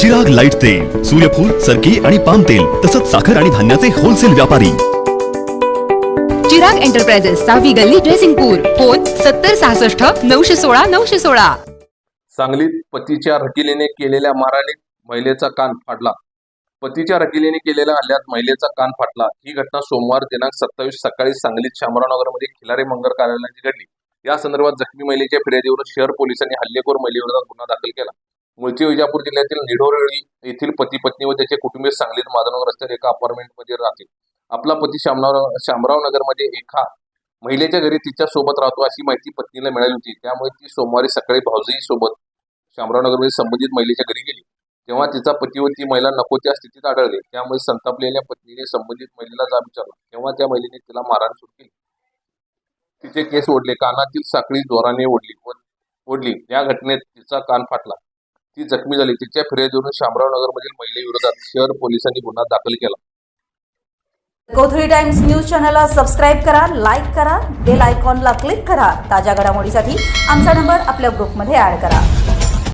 जग लाइट तेल सूर्यफूल सरकी आणि पाम तेल तसंच साखर आणि धान्याचे होलसेल व्यापारी. चिराग एंटरप्राइजेस सहावी गल्ली ड्रेसिंगपूर फोन सत्तर सहासष्ट नऊशे सोळा नऊशे सोळा. सांगलीत पतीच्या रकिलीने केलेल्या मारहाणीत महिलेचा कान फाडला. पतीच्या रकिलीने केलेल्या हल्ल्यात महिलेचा कान फाटला ही घटना सोमवार दिनांक सत्तावीस सकाळी सांगलीत शामराव नगरमध्ये खिलारे मंगर कार्यालयाची घडली. या संदर्भात जखमी महिलेच्या फिर्यादीवरून शहर पोलिसांनी हल्लेखोर महिलेविरोधात गुन्हा दाखल केला. मूळची विजापूर जिल्ह्यातील निढोरळी येथील पती पत्नी व त्याचे कुटुंबीय सांगलीत माधवनगर रस्त्यावर एका अपार्टमेंटमध्ये राहतील. आपला पती शामराव शामराव नगरमध्ये एका महिलेच्या घरी तिच्या सोबत राहतो अशी माहिती पत्नीला मिळाली होती. त्यामुळे ती सोमवारी सकाळी भाऊजी सोबत शामरावनगरमध्ये संबंधित महिलेच्या घरी गेली. तेव्हा तिचा पती व ती महिला नको त्या स्थितीत आढळले. त्यामुळे संतापलेल्या पत्नीने संबंधित महिलेला जाब विचारला. तेव्हा त्या महिलेने तिला मारहाण सुरू केली. तिचे केस ओढले कानातील साखळी जोराने ओढली ओढली. या घटनेत तिचा कान फाटला. ती जखमी झाली. तिच्या फिर्यादीवरून शामराव नगरमधील महिलेविरोधात शहर पोलिसांनी गुन्हा दाखल केला. गोथरी टाइम्स न्यूज चॅनलला सबस्क्राईब करा लाईक करा बेल आयकॉनला क्लिक करा. ताज्या घडामोडीसाठी आमचा नंबर आपल्या ग्रुपमध्ये ॲड करा.